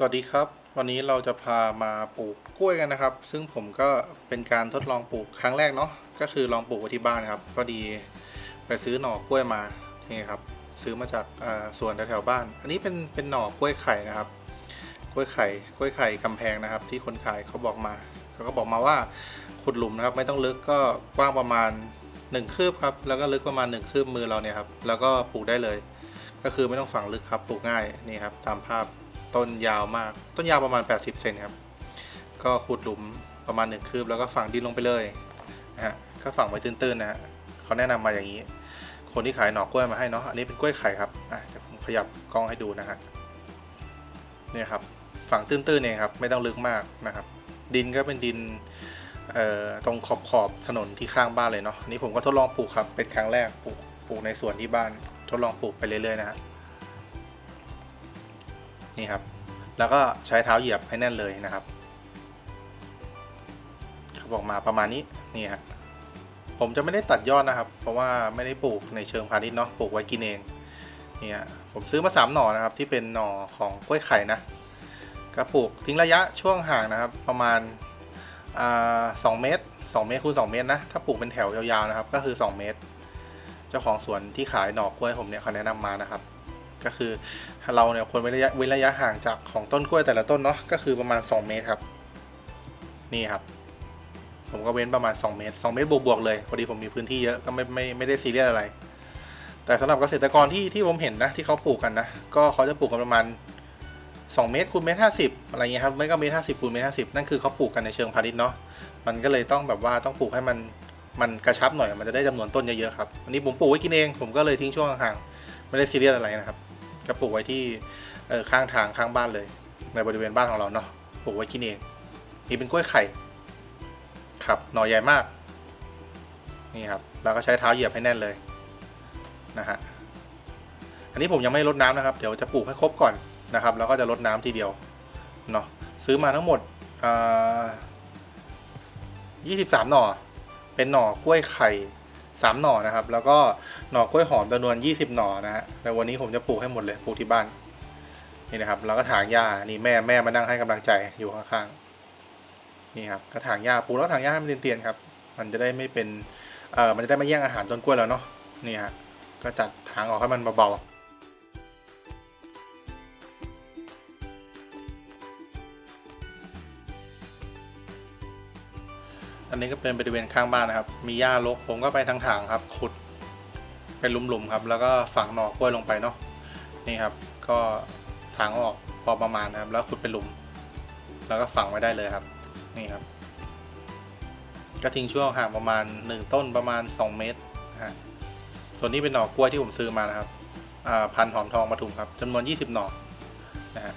สวัสดีครับ วันนี้เราจะพามาปลูกกล้วยกันนะครับ ซึ่งผมก็เป็นการทดลองปลูกครั้งแรกเนาะก็คือลองปลูกไว้ที่บ้านครับ ก็ดีไปซื้อหน่อกล้วยมานี่ครับ ซื้อมาจากสวนแถวๆบ้าน อันนี้เป็นเป็นหน่อกล้วยไข่นะครับ กล้วยไข่กล้วยไข่กำแพงนะครับ ที่คนขายเขาบอกมาเขาก็บอกมาว่าขุดหลุมนะครับ ไม่ต้องลึกก็กว้างประมาณ1คืบครับแล้วก็ลึกประมาณ1คืบมือเราเนี่ยครับแล้วก็ปลูกได้เลย ก็คือไม่ต้องฝังลึกครับปลูกง่ายนี่ครับตามภาพ ต้นยาวมาก ต้นยาวประมาณ 80 เซนครับ ก็ขุดหลุมประมาณ 1 คืบแล้วก็ฝังดินลงไปเลยนะฮะ ก็ฝังไว้ตื้นๆนะฮะเขาแนะนำมาอย่างนี้ คนที่ขายหน่อกล้วยมาให้เนาะ อันนี้เป็นกล้วยไข่ครับ อะเดี๋ยวผมขยับกล้องให้ดูนะฮะ เนี่ยครับ ฝังตื้นๆเองครับ ไม่ต้องลึกมากนะครับ ดินก็เป็นดินเอ่อตรงขอบขอบถนนที่ข้างบ้านเลยเนาะ อันนี้ผมก็ทดลองปลูกครับ เป็นครั้งแรกปลูกปลูกในสวนที่บ้าน ทดลองปลูกไปเรื่อยๆนะฮะ นี่ครับ แล้วก็ใช้เท้าเหยียบให้แน่นเลยนะครับเขาบอกมาประมาณนี้นี่ฮะผมจะไม่ได้ตัดยอดนะครับ เพราะว่าไม่ได้ปลูกในเชิงพาณิชย์เนาะปลูกไว้กินเองนี่ฮะผมซื้อมาสามหน่อนะครับ ที่เป็นหน่อของกล้วยไข่นะก็ปลูกทิ้งระยะช่วงห่างนะครับ ประมาณสองเมตรสองเมตรคูณสองเมตรนะถ้าปลูกเป็นแถวยาวๆนะครับ ก็คือสองเมตร เจ้าของสวนที่ขายหน่อกล้วยผมเนี่ยเขาแนะนำมานะครับ ก็คือเราเนี่ยควรเว้นระยะเว้นระยะห่างจากของต้นกล้วยแต่ละต้นเนาะก็คือประมาณ 2 เมตรครับ นี่ครับ ผมก็เว้นประมาณ 2 เมตร 2 เมตรบวกๆเลยพอดีผมมีพื้นที่เยอะก็ไม่ไม่ไม่ได้ซีเรียสอะไร แต่สำหรับเกษตรกรที่ที่ผมเห็นนะที่เขาปลูกกันนะก็เขาจะปลูกกันประมาณ 2 เมตรคูณเมตรห้าสิบอะไรเงี้ยครับไม่ก็เมตรห้าสิบคูณเมตรห้าสิบนั่นคือเขาปลูกกันในเชิงพาณิชย์เนาะมันก็เลยต้องแบบว่าต้องปลูกให้มันมันกระชับหน่อยมันจะได้จำนวนต้นเยอะๆครับอันนี้ผมปลูกไว้กินเองผมก็เลยทิ้งช่วงห่างๆไม่ได้ซีเรียสอะไรนะครับ ก็ปลูกไว้ที่ข้างทางข้างบ้านเลย ในบริเวณบ้านของเราเนาะปลูกไว้กินเองนี่เป็นกล้วยไข่ครับหน่อใหญ่มากนี่ครับเราก็ใช้เท้าเหยียบให้แน่นเลยนะฮะอันนี้ผมยังไม่ลดน้ำนะครับ เดี๋ยวจะปลูกให้ครบก่อนนะครับ แล้วก็จะลดน้ำทีเดียวเนาะซื้อมาทั้งหมดอ่สิบสา23หน่อ เป็นหน่อกล้วยไข่ สามหน่อนะครับ แล้วก็หน่อกล้วยหอมจำนวน 20 หน่อนะฮะในวันนี้ผมจะปลูกให้หมดเลยปลูกที่บ้านนี่นะครับแล้วก็ถางหญ้านี่แม่แม่มานั่งให้กำลังใจอยู่ข้างๆนี่ครับก็ถางหญ้าปลูกแล้วถางหญ้าให้มันเตียนๆครับ มันจะได้ไม่เป็นเอ่อมันจะได้ไม่แย่งอาหารต้นกล้วยแล้วเนาะนี่ฮะก็จัดถางออกให้มันเบาๆ อันนี้ก็เป็นบริเวณข้างบ้านนะครับ มีหญ้ารกผมก็ไปทางถางครับ ขุดเป็นหลุมๆครับ แล้วก็ฝังหน่อกล้วยลงไปเนาะนี่ครับ ก็ถางออกพอประมาณนะครับ แล้วขุดเป็นหลุม แล้วก็ฝังไว้ได้เลยครับ นี่ครับก็ทิ้งช่วงห่างประมาณ 1 ต้นประมาณ 2 เมตรฮะส่วนนี้เป็นหน่อกล้วยที่ผมซื้อมานะครับอ่าพันหอมทองปทุมครับจำนวน 20 หน่อนะฮะ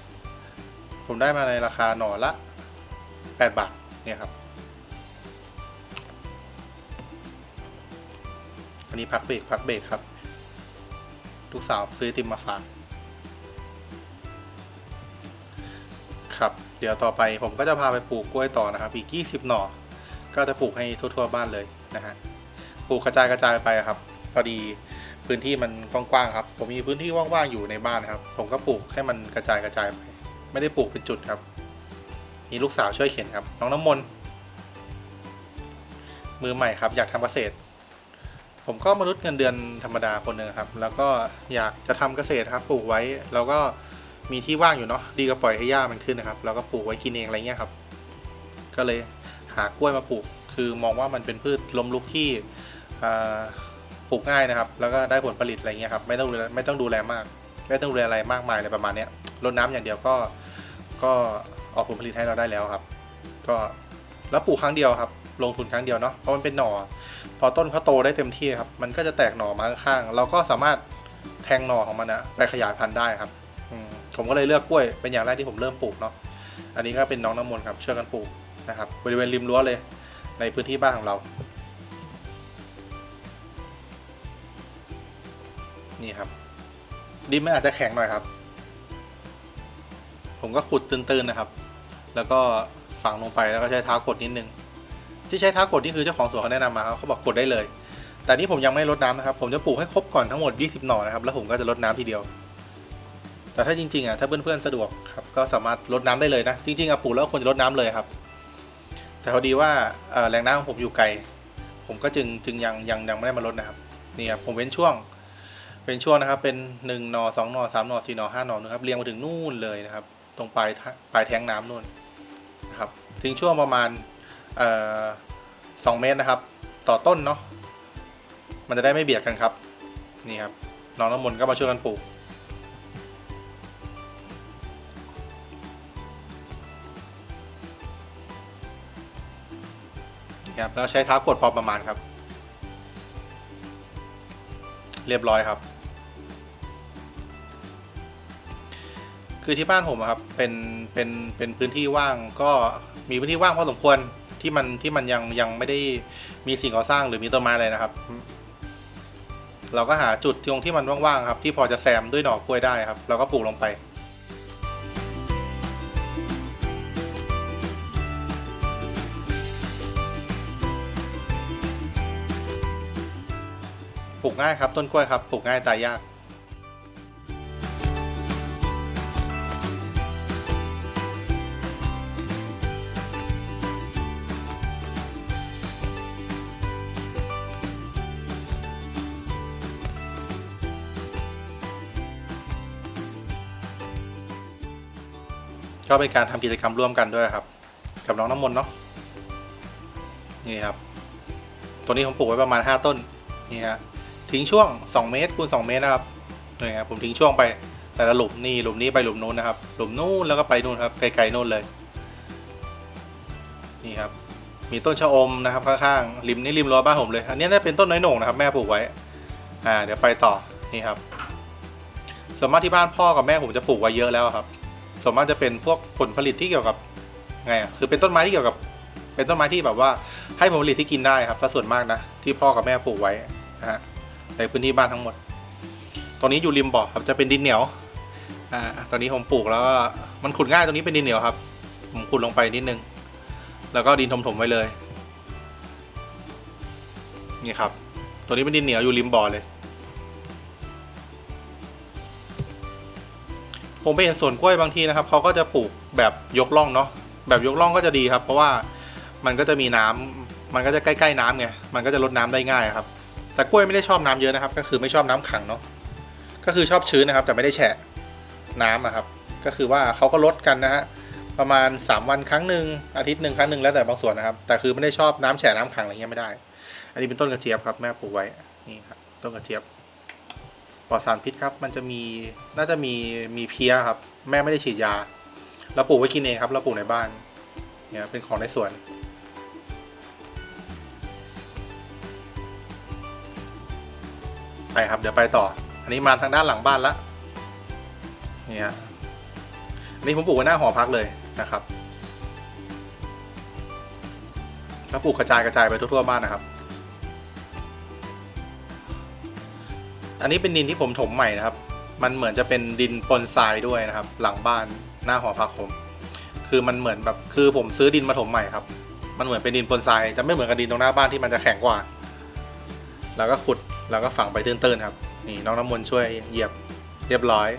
ผมได้มาในราคาหน่อละ 8 บาทเนี่ยครับ อันนี้พักเบรกพักเบรกครับลูกสาวซื้อติมมาฝากครับ เดี๋ยวต่อไปผมก็จะพาไปปลูกกล้วยต่อนะครับ อีก 20 หน่อ ก็จะปลูกให้ทั่วๆบ้านเลยนะฮะปลูกกระจายกระจายไปครับพอดีพื้นที่มันกว้างๆครับ ผมมีพื้นที่ว่างๆอยู่ในบ้านครับ ผมก็ปลูกให้มันกระจายกระจายไป ไม่ได้ปลูกเป็นจุดครับนี่ลูกสาวช่วยเขียนครับ น้องน้ำมนต์มือใหม่ครับ อยากทำเกษตร ผมก็มนุษย์เงินเดือนธรรมดาคนหนึ่งครับ แล้วก็อยากจะทำเกษตรครับปลูกไว้ แล้วก็มีที่ว่างอยู่เนาะดีก็ปล่อยให้หญ้ามันขึ้นนะครับ แล้วก็ปลูกไว้กินเองอะไรเงี้ยครับ ก็เลยหากล้วยมาปลูก คือมองว่ามันเป็นพืชล้มลุกที่ปลูกง่ายนะครับ แล้วก็ได้ผลผลิตอะไรเงี้ยครับไม่ต้องไม่ต้องดูแลมาก ไม่ต้องดูแลอะไรมากมายอะไรประมาณเนี้ยรดน้ำอย่างเดียวก็ก็ออกผลผลิตให้เราได้แล้วครับ ก็แล้วปลูกครั้งเดียวครับ ลงทุนครั้งเดียวเนาะเพราะมันเป็นหน่อ พอต้นเขาโตได้เต็มที่ครับ มันก็จะแตกหน่อมาข้างๆเราก็สามารถแทงหน่อของมันนะไปขยายพันธุ์ได้ครับผมก็เลยเลือกกล้วยเป็นอย่างแรกที่ผมเริ่มปลูกเนาะอันนี้ก็เป็นน้องน้ำมนต์ครับช่วยกันปลูกนะครับ บริเวณริมรั้วเลย ในพื้นที่บ้านของเรา นี่ครับ ดินมันอาจจะแข็งหน่อยครับ ผมก็ขุดตื้นๆนะครับ แล้วก็ฝังลงไปแล้วก็ใช้เท้ากดนิดนึง ที่ใช้เท้ากดนี่คือเจ้าของสวนเขาแนะนำมาครับเขาบอกกดได้เลย แต่นี่ผมยังไม่ลดน้ำนะครับ ผมจะปลูกให้ครบก่อนทั้งหมด 20 หน่อนะครับ แล้วผมก็จะลดน้ำทีเดียว แต่ถ้าจริงๆอะถ้าเพื่อนๆสะดวกครับก็สามารถลดน้ำได้เลยนะ จริงๆอะปลูกแล้วควรจะลดน้ำเลยครับ แต่พอดีว่าแหล่งน้ำของผมอยู่ไกล ผมก็จึงจึงยังยังยังไม่ได้มาลดนะครับนี่ครับผมเว้นช่วงเป็นช่วงนะครับ เป็นหนึ่งนอสองนอสามนอสี่นอห้าหนอนะครับเรียงมาถึงนู่นเลยนะครับ ตรงปลายปลายแทงน้ำนู่นนะครับทิ้งช่วงประมาณ เอ่อสองเมตรนะครับ ต่อต้นเนาะมันจะได้ไม่เบียดกันครับ นี่ครับน้องน้ำมนต์ก็มาช่วยกันปลูกนะครับแล้วใช้เท้ากดพอประมาณครับ เรียบร้อยครับ คือที่บ้านผมครับเป็นเป็นเป็นพื้นที่ว่างก็มีพื้นที่ว่างพอสมควร ที่มันที่มันยังยังไม่ได้มีสิ่งก่อสร้างหรือมีต้นไม้อะไรนะครับ เราก็หาจุดตรงที่มันว่างๆครับ ที่พอจะแซมด้วยหน่อกล้วยได้ครับ เราก็ปลูกลงไปปลูกง่ายครับต้นกล้วยครับปลูกง่ายตายยาก ก็เป็นการทำกิจกรรมร่วมกันด้วยครับ กับน้องน้ำมนต์เนาะนี่ครับ ตัวนี้ผมปลูกไว้ประมาณ 5 ต้นนี่ฮะทิ้งช่วง 2 เมตรคูณ2เมตรนะครับนี่ครับผมทิ้งช่วงไปแต่ละหลุมนี่หลุมนี้ไปหลุมนู้นนะครับ หลุมนู้นแล้วก็ไปนู่นครับไกลๆนู่นเลย นี่ครับ มีต้นชะอมนะครับข้างๆริมนี่ริมรั้วบ้านผมเลย อันนี้น่าเป็นต้นน้อยหน่งนะครับ แม่ปลูกไว้ อ่า เดี๋ยวไปต่อนี่ครับส่วนมากที่บ้านพ่อกับแม่ผมจะปลูกไว้เยอะแล้วครับ ส่วนมากจะเป็นพวกผลผลิตที่เกี่ยวกับไงอะคือเป็นต้นไม้ที่เกี่ยวกับ เป็นต้นไม้ที่แบบว่า ให้ผลผลิตที่กินได้ครับถ้าส่วนมากนะที่พ่อกับแม่ปลูกไว้นะฮะในพื้นที่บ้านทั้งหมด ตรงนี้อยู่ริมบ่อครับจะเป็นดินเหนียวอ่าตอนนี้ผมปลูกแล้วก็มันขุดง่ายตรงนี้เป็นดินเหนียวครับ ผมขุดลงไปนิดนึง แล้วก็ดินถมๆไว้เลย นี่ครับ ตัวนี้เป็นดินเหนียวอยู่ริมบ่อเลย ผมไปเห็นสวนกล้วยบางทีนะครับเขาก็จะปลูกแบบยกล่องเนาะแบบยกล่องก็จะดีครับ เพราะว่ามันก็จะมีน้ำมันก็จะใกล้ๆน้ำไงมันก็จะลดน้ำได้ง่ายครับ แต่กล้วยไม่ได้ชอบน้ำเยอะนะครับ ก็คือไม่ชอบน้ำขังเนาะก็คือชอบชื้นนะครับ แต่ไม่ได้แฉะน้ำอะครับ ก็คือว่าเขาก็ลดกันนะฮะประมาณ 3 วันครั้งหนึ่งอาทิตย์หนึ่งครั้งหนึ่งแล้วแต่บางส่วนนะครับ แต่คือไม่ได้ชอบน้ำแฉะน้ำขังอะไรเงี้ยไม่ได้ อันนี้เป็นต้นกระเจี๊ยบครับแม่ปลูกไว้นี่ครับต้นกระเจี๊ยบ ปลอดสารพิษครับ มันจะมีน่าจะมีมีเพี้ยครับ แม่ไม่ได้ฉีดยา เราปลูกไว้กินเองครับเราปลูกในบ้านเนี่ยเป็นของในสวนไปครับเดี๋ยวไปต่อ อันนี้มาทางด้านหลังบ้านละเนี่ฮะอันนี้ผมปลูกไว้หน้าหอพักเลยนะครับแล้วปลูกกระจายกระจายไปทั่วๆบ้านนะครับ อันนี้เป็นดินที่ผมถมใหม่นะครับ มันเหมือนจะเป็นดินปนทรายด้วยนะครับ หลังบ้านหน้าหอพักผม คือมันเหมือนแบบคือผมซื้อดินมาถมใหม่ครับ มันเหมือนเป็นดินปนทรายจะไม่เหมือนกับดินตรงหน้าบ้านที่มันจะแข็งกว่า แล้วก็ขุดแล้วก็ฝังไปตื้นๆครับ นี่น้องน้ำมนต์ช่วยเหยียบเรียบร้อย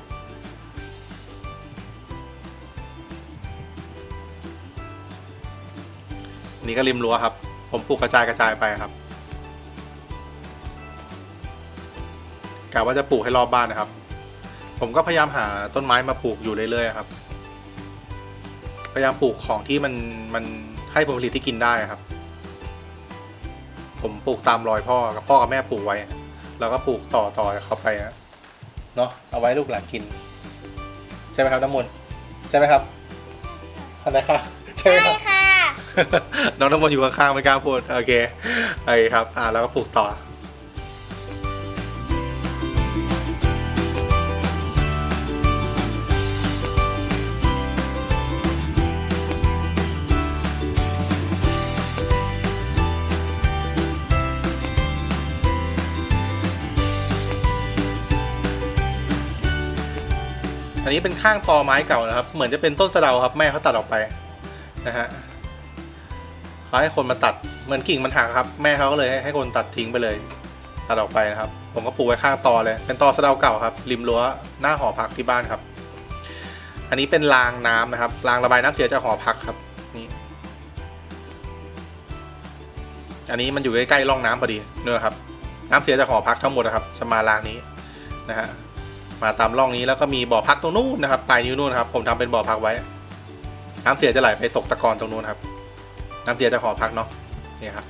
นี่ก็ริมรั้วครับ ผมปลูกกระจายกระจายไปครับ กะว่าจะปลูกให้รอบบ้านนะครับ ผมก็พยายามหาต้นไม้มาปลูกอยู่เรื่อยๆครับ พยายามปลูกของที่มันมันให้ผลผลิตที่กินได้ครับ ผมปลูกตามรอยพ่อกับพ่อกับแม่ปลูกไว้ แล้วก็ปลูกต่อต่อเขาไปนะเนาะเอาไว้ลูกหลานกิน ใช่ไหมครับน้ำมนต์ใช่ไหมครับอะไรครับใช่ไหมครับค่ะน้องน้ำมนต์อยู่ข้างๆไม่กล้าพูดโอเคโอเคครับ อ่าแล้วก็ปลูกต่อ นนี้เป็นข้างตอไม้เก่านะครับ เหมือนจะเป็นต้นสะเดาครับแม่เขาตัดออกไปนะฮะเขาให้คนมาตัดเหมือนกิ่งมันหักครับ แม่เขาก็เลยให้คนตัดทิ้งไปเลย ตัดออกไปนะครับ ผมก็ปลูกไว้ข้างตอเลย เป็นตอสะเดาเก่าครับ ริมรั้วหน้าหอพักที่บ้านครับ อันนี้เป็นรางน้ำนะครับรางระบายน้ำเสียจากหอพักครับนี่อันนี้มันอยู่ใกล้ๆร่องน้ำพอดีเนื้อครับ น้ำเสียจากหอพักทั้งหมดนะครับจะมารางนี้นะฮะ มาตามร่องนี้แล้วก็มีบ่อพักตรงนู้นนะครับปลายนิ้วนู้นครับผมทำเป็นบ่อพักไว้ น้ำเสียจะไหลไปตกตะกอนตรงนู้นครับ น้ำเสียจากหอพักเนาะนี่ครับ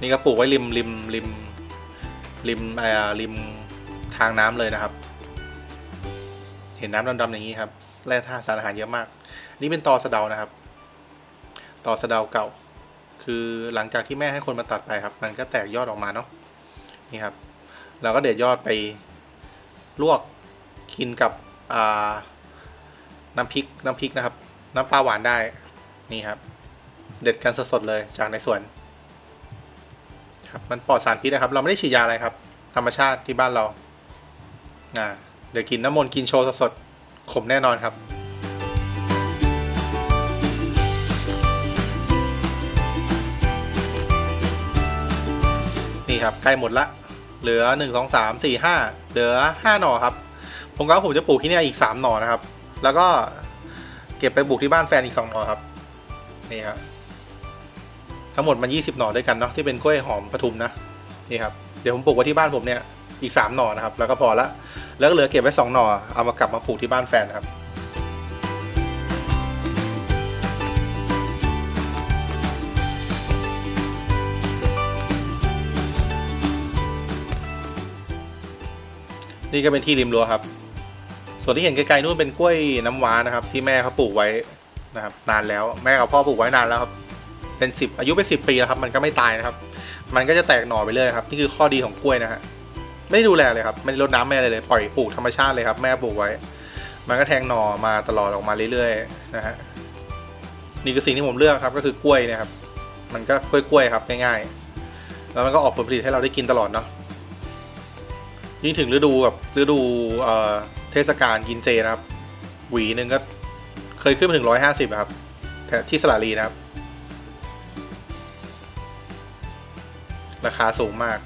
นี่ก็ปลูกไว้ริมริมริมริมเอ่อริมทางน้ำเลยนะครับ เห็นน้ำดำๆอย่างนี้ครับแร่ธาตุสารอาหารเยอะมาก นี่เป็นตอสะเดานะครับตอสะเดาเก่า คือหลังจากที่แม่ให้คนมาตัดไปครับ มันก็แตกยอดออกมาเนาะนี่ครับเราก็เด็ดยอดไปลวก กินกับน้ำพริกน้ำพริกนะครับ น้ำปลาหวานได้นี่ครับ เด็ดกันสดๆเลยจากในสวนครับมันปลอดสารพิษนะครับ เราไม่ได้ฉีดยาอะไรครับ ธรรมชาติที่บ้านเราอ่าเดี๋ยวกินน้ำมนต์กินโชว์สดๆขมแน่นอนครับนี่ครับใกล้หมดละ เหลือหนึ่งสองสามสี่ห้าเหลือห้าหน่อครับ ผมก็ผมจะปลูกที่เนี่ยอีกสามหน่อนะครับ แล้วก็เก็บไปปลูกที่บ้านแฟนอีกสองหน่อครับ นี่ครับทั้งหมดมันยี่สิบหน่อด้วยกันเนาะที่เป็นกล้วยหอมปทุมนะนี่ครับเดี๋ยวผมปลูกไว้ที่บ้านผมเนี่ยอีกสามหน่อนะครับ แล้วก็พอละแล้วก็เหลือเก็บไว้สองหน่อเอามากลับมาปลูกที่บ้านแฟนครับนี่ก็เป็นที่ริมรั้วครับ ส่วนที่เห็นไกลๆนู่นเป็นกล้วยน้ำว้านะครับ ที่แม่เขาปลูกไว้นะครับ นานแล้วแม่กับพ่อปลูกไว้นานแล้วครับ เป็นสิบอายุเป็นสิบปีแล้วครับมันก็ไม่ตายนะครับ มันก็จะแตกหน่อไปเรื่อยครับนี่คือข้อดีของกล้วยนะฮะไม่ดูแลเลยครับไม่ได้รดน้ำแม่อะไรเลยปล่อยปลูกธรรมชาติเลยครับ แม่ปลูกไว้ มันก็แทงหน่อมาตลอดออกมาเรื่อยๆนะฮะนี่คือสิ่งที่ผมเลือกครับ ก็คือกล้วยนะครับ มันก็กล้วยๆครับง่ายๆ แล้วมันก็ออกผลผลิตให้เราได้กินตลอดเนาะยิ่งถึงฤดูแบบฤดู เทศกาลกินเจนะครับ หวีหนึ่งก็เคยขึ้นไปถึงร้อยห้าสิบครับที่สระลีนะครับ ราคาสูงมาก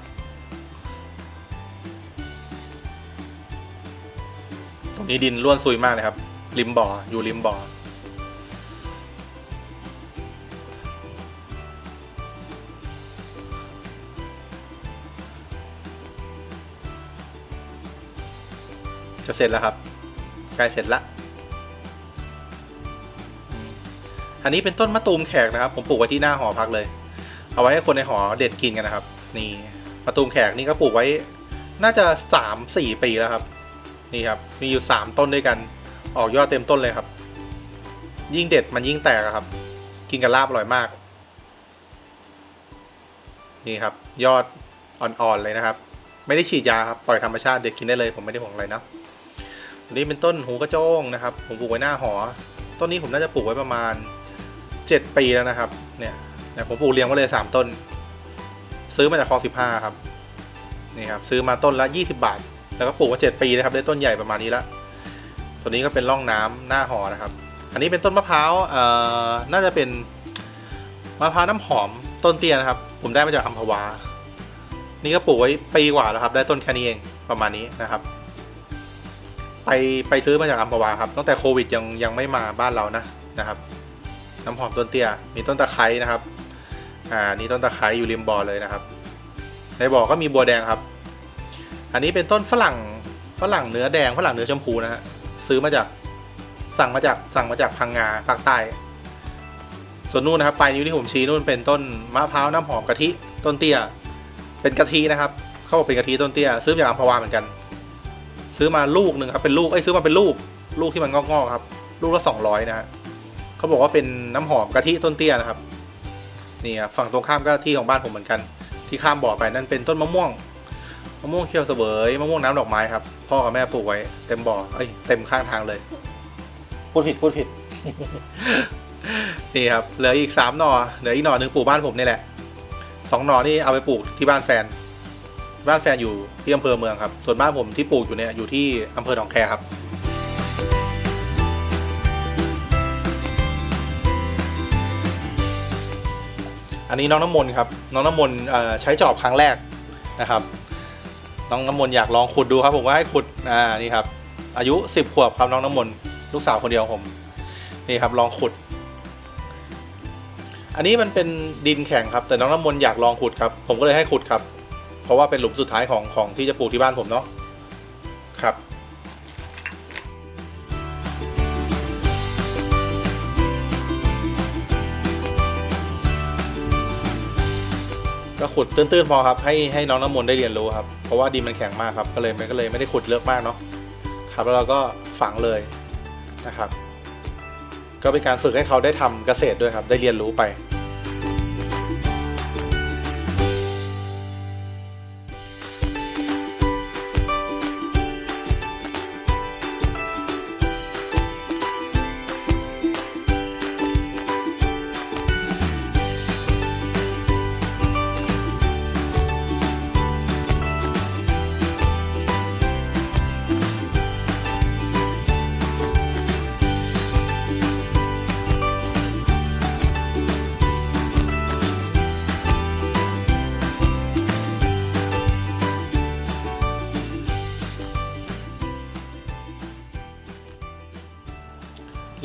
ตรงนี้ดินร่วนซุยมากเลยครับ ริมบ่ออยู่ริมบ่อ จะเสร็จแล้วครับใกล้เสร็จละอันนี้เป็นต้นมะตูมแขกนะครับ ผมปลูกไว้ที่หน้าหอพักเลย เอาไว้ให้คนในหอเด็ดกินกันนะครับ นี่มะตูมแขกนี่ก็ปลูกไว้ น่าจะสามสี่ปีแล้วครับ นี่ครับ มีอยู่สามต้นด้วยกัน ออกยอดเต็มต้นเลยครับ ยิ่งเด็ดมันยิ่งแตกครับ กินกับลาบอร่อยมาก นี่ครับ ยอดอ่อนๆเลยนะครับ ไม่ได้ฉีดยาครับ ปล่อยธรรมชาติเด็ดกินได้เลย ผมไม่ได้ห่วงอะไรนะ นนี้เป็นต้นหูกระโจงนะครับ ผมปลูกไว้หน้าหอ ต้นนี้ผมน่าจะปลูกไว้ประมาณ 7 ปีแล้วนะครับ เนี่ยเนี่ยผมปลูกเรียงไว้เลย 3 ต้น ซื้อมาจากคลอง15ครับ นี่ครับซื้อมาต้นละ 20 บาท แล้วก็ปลูกมา 7 ปีนะครับ ได้ต้นใหญ่ประมาณนี้ละตัวนี้ก็เป็นร่องน้ำหน้าหอนะครับ อันนี้เป็นต้นมะพร้าวเอ่อน่าจะเป็นมะพร้าวน้ำหอมต้นเตี้ยนะครับ ผมได้มาจากอัมพวา นี่ก็ปลูกไว้ปีกว่าแล้วครับ ได้ต้นแค่นี้เองประมาณนี้นะครับ ไปไปซื้อมาจากอัมพวาครับตั้งแต่โควิดยังยังไม่มาบ้านเรานะนะครับ น้ำหอมต้นเตี้ยมีต้นตะไคร้นะครับ อ่านี่ต้นตะไคร้อยู่ริมบ่อเลยนะครับ ในบ่อก็มีบัวแดงครับ อันนี้เป็นต้นฝรั่งฝรั่งเนื้อแดงฝรั่งเนื้อชมพูนะฮะซื้อมาจากสั่งมาจากสั่งมาจากพังงาภาคใต้ส่วนนู่นนะครับปลายนิ้วที่ผมชี้นู่นเป็นต้นมะพร้าวน้ำหอมกะทิต้นเตี้ย เป็นกะทินะครับ เขาบอกเป็นกะทิต้นเตี้ยซื้อมาจากอัมพวาเหมือนกัน ซื้อมาลูกหนึ่งครับเป็นลูกเอ้ยซื้อมาเป็นลูก ลูกที่มันงอกๆครับ ลูกละสองร้อยนะฮะเขาบอกว่าเป็นน้ำหอมกะทิต้นเตี้ยนะครับนี่ครับฝั่งตรงข้ามก็ที่ของบ้านผมเหมือนกัน ที่ข้ามบ่อไปนั่นเป็นต้นมะม่วงมะม่วงเขียวเสวยมะม่วงน้ำดอกไม้ครับ พ่อกับแม่ปลูกไว้เต็มบ่อเอ้ยเต็มข้างทางเลยพูดผิดพูดผิดนี่ครับเหลืออีกสามหน่อเหลืออีกหน่อหนึ่งปลูกบ้านผมนี่แหละสองหน่อนี่เอาไปปลูกที่บ้านแฟน บ้านแฟนอยู่ที่อำเภอเมืองครับ ส่วนบ้านผมที่ปลูกอยู่เนี่ยอยู่ที่อำเภอหนองแคครับอันนี้น้องน้ำมนต์ครับน้องน้ำมนต์ใช้จอบครั้งแรกนะครับ น้องน้ำมนต์อยากลองขุดดูครับผมก็ให้ขุดอ่านี่ครับ อายุ 10 ขวบครับน้องน้ำมนต์ลูกสาวคนเดียวผมนี่ครับลองขุด อันนี้มันเป็นดินแข็งครับ แต่น้องน้ำมนต์อยากลองขุดครับ ผมก็เลยให้ขุดครับ เพราะว่าเป็นหลุมสุดท้ายของของที่จะปลูกที่บ้านผมเนาะครับก็ขุดตื้นๆพอครับให้ให้น้องน้ำมนต์ได้เรียนรู้ครับ เพราะว่าดินมันแข็งมากครับ ก็เลยมันก็เลยไม่ได้ขุดเลือกมากเนาะครับแล้วเราก็ฝังเลยนะครับ ก็เป็นการฝึกให้เขาได้ทำเกษตรด้วยครับ ได้เรียนรู้ไป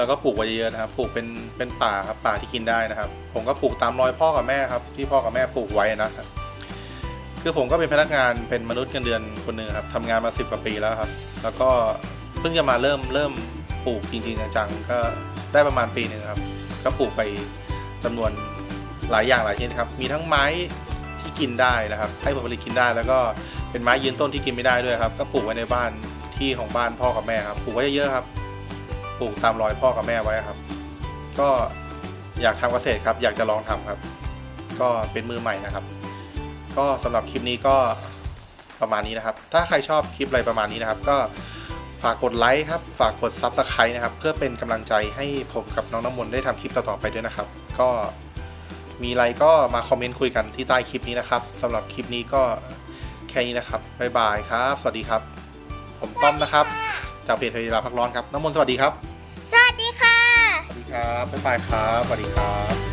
แล้วก็ปลูกไว้เยอะนะครับ ปลูกเป็นเป็นป่าครับป่าที่กินได้นะครับ ผมก็ปลูกตามรอยพ่อกับแม่ครับ ที่พ่อกับแม่ปลูกไว้นะครับคือผมก็เป็นพนักงานเป็นมนุษย์เงินเดือนคนหนึ่งครับทำงานมาสิบกว่าปีแล้วครับ แล้วก็เพิ่งจะมาเริ่มเริ่มปลูกจริงๆจังๆก็ได้ประมาณปีหนึ่งครับ ก็ปลูกไปจำนวนหลายอย่างหลายชนิดครับ มีทั้งไม้ที่กินได้นะครับ ให้ผลผลิตกินได้ แล้วก็เป็นไม้ยืนต้นที่กินไม่ได้ด้วยครับ ก็ปลูกไว้ในบ้านที่ของบ้านพ่อกับแม่ครับ ปลูกไว้เยอะๆครับ ปลูกตามรอยพ่อกับแม่ไว้ครับ ก็อยากทำเกษตรครับ อยากจะลองทำครับ ก็เป็นมือใหม่นะครับ ก็สำหรับคลิปนี้ก็ประมาณนี้นะครับ ถ้าใครชอบคลิปอะไรประมาณนี้นะครับ ก็ฝากกดไลค์ครับ ฝากกด Subscribe นะครับ เพื่อเป็นกำลังใจให้ผมกับน้องน้ำมนต์ได้ทำคลิปต่อๆไปด้วยนะครับ ก็มีอะไรก็มาคอมเมนต์คุยกันที่ใต้คลิปนี้นะครับสำหรับคลิปนี้ก็แค่นี้นะครับ บ๊ายบายครับ สวัสดีครับ ผมต้อมนะครับ จากเพจเวลาพักร้อนครับ น้ำมนต์สวัสดีครับ ครับบ๊ายบายครับสวัสดีครับ